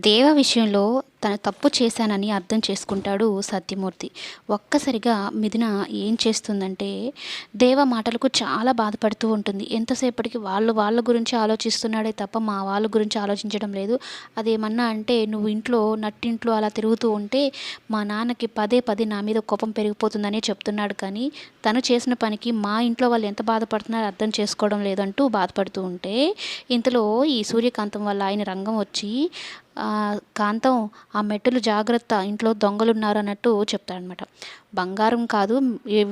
దేవ విషయంలో తను తప్పు చేశానని అర్థం చేసుకుంటాడు సత్యమూర్తి. ఒక్కసారిగా మిథున ఏం చేస్తుందంటే దేవ మాటలకు చాలా బాధపడుతూ ఉంటుంది. ఎంతసేపటికి వాళ్ళు వాళ్ళ గురించి ఆలోచిస్తున్నాడే తప్ప మా వాళ్ళ గురించి ఆలోచించడం లేదు. అదేమన్నా అంటే నువ్వు ఇంట్లో నట్టింట్లో అలా తిరుగుతూ ఉంటే మా నాన్నకి పదే పదే నా మీద కోపం పెరిగిపోతుందనే చెప్తున్నాడు. కానీ తను చేసిన పనికి మా ఇంట్లో వాళ్ళు ఎంత బాధపడుతున్నారో అర్థం చేసుకోవడం లేదంటూ బాధపడుతూ ఉంటే ఇంతలో ఈ సూర్యకాంతం వల్ల ఆయన రంగం వచ్చి కాంతం ఆ మెట్టులు జాగ్రత్త ఇంట్లో దొంగలు అన్నట్టు చెప్తాడనమాట బంగారం కాదు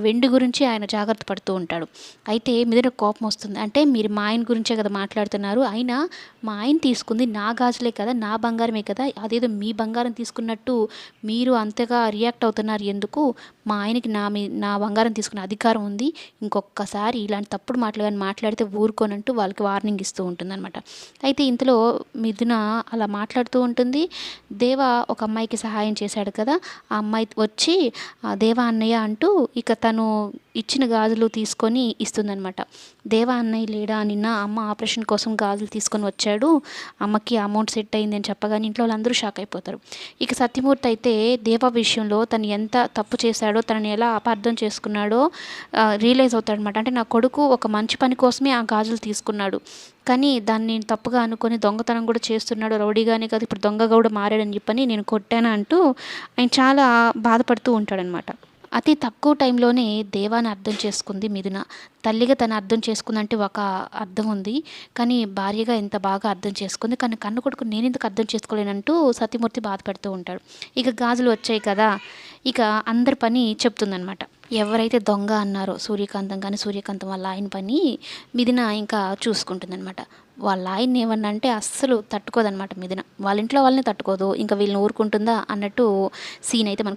వెండి గురించి ఆయన జాగ్రత్త పడుతూ ఉంటాడు. అయితే మీద కోపం వస్తుంది. అంటే మీరు మా ఆయన గురించే కదా మాట్లాడుతున్నారు. అయినా మా ఆయన తీసుకుంది నా గాజులే కదా నా బంగారమే కదా. అదేదో మీ బంగారం తీసుకున్నట్టు మీరు అంతగా రియాక్ట్ అవుతున్నారు ఎందుకు? మా ఆయనకి నా మీ నా బంగారం తీసుకునే అధికారం ఉంది. ఇంకొకసారి ఇలాంటి తప్పుడు మాటలు కానీ మాట్లాడితే ఊరుకోనంటూ వాళ్ళకి వార్నింగ్ ఇస్తూ ఉంటుందన్నమాట. అయితే ఇంతలో మిథున అలా మాట్లాడుతూ ఉంటుంది. దేవ ఒక అమ్మాయికి సహాయం చేశాడు కదా ఆ అమ్మాయి వచ్చి "ఆ, దేవా అన్నయ్య అంటూ ఇక తను ఇచ్చిన గాజులు తీసుకొని ఇస్తుందనమాట దేవా అన్నయ్య లేడా? నిన్న అమ్మ ఆపరేషన్ కోసం గాజులు తీసుకొని వచ్చాడు. అమ్మకి అమౌంట్ సెట్ అయింది అని చెప్పగానే ఇంట్లో వాళ్ళందరూ షాక్ అయిపోతారు. ఇక సత్యమూర్తి అయితే దేవ విషయంలో తను ఎంత తప్పు చేశాడో తనని ఎలా అపార్థం చేసుకున్నాడో రియలైజ్ అవుతాడనమాట అంటే నా కొడుకు ఒక మంచి పని కోసమే ఆ గాజులు తీసుకున్నాడు. కానీ దాన్ని నేను తప్పుగా అనుకొని దొంగతనం కూడా చేస్తున్నాడు. రౌడీగానే కాదు ఇప్పుడు దొంగగా కూడా మారాడని చెప్పని నేను కొట్టాను అంటూ ఆయన చాలా బాధపడుతూ ఉంటాడనమాట అతి తక్కువ టైంలోనే దేవాన్ని అర్థం చేసుకుంది మిథున. తల్లిగా తను అర్థం చేసుకుందంటే ఒక అర్థం ఉంది. కానీ భార్యగా ఎంత బాగా అర్థం చేసుకుంది. కానీ కన్ను కొడుకు నేను ఎందుకు అర్థం చేసుకోలేనంటూ సతీమూర్తి బాధపడుతూ ఉంటాడు. ఇక గాజులు వచ్చాయి కదా. ఇక అందరి పని చెప్తుందనమాట ఎవరైతే దొంగ అన్నారో సూర్యకాంతం కానీ సూర్యకాంతం వాళ్ళ ఆయన పని మిథున ఇంకా చూసుకుంటుందనమాట వాళ్ళ ఆయన ఏమన్నా అంటే అస్సలు తట్టుకోదనమాట మిథున. వాళ్ళ ఇంట్లో వాళ్ళని తట్టుకోదు ఇంకా వీళ్ళని ఊరుకుంటుందా అన్నట్టు సీన్ అయితే మనకు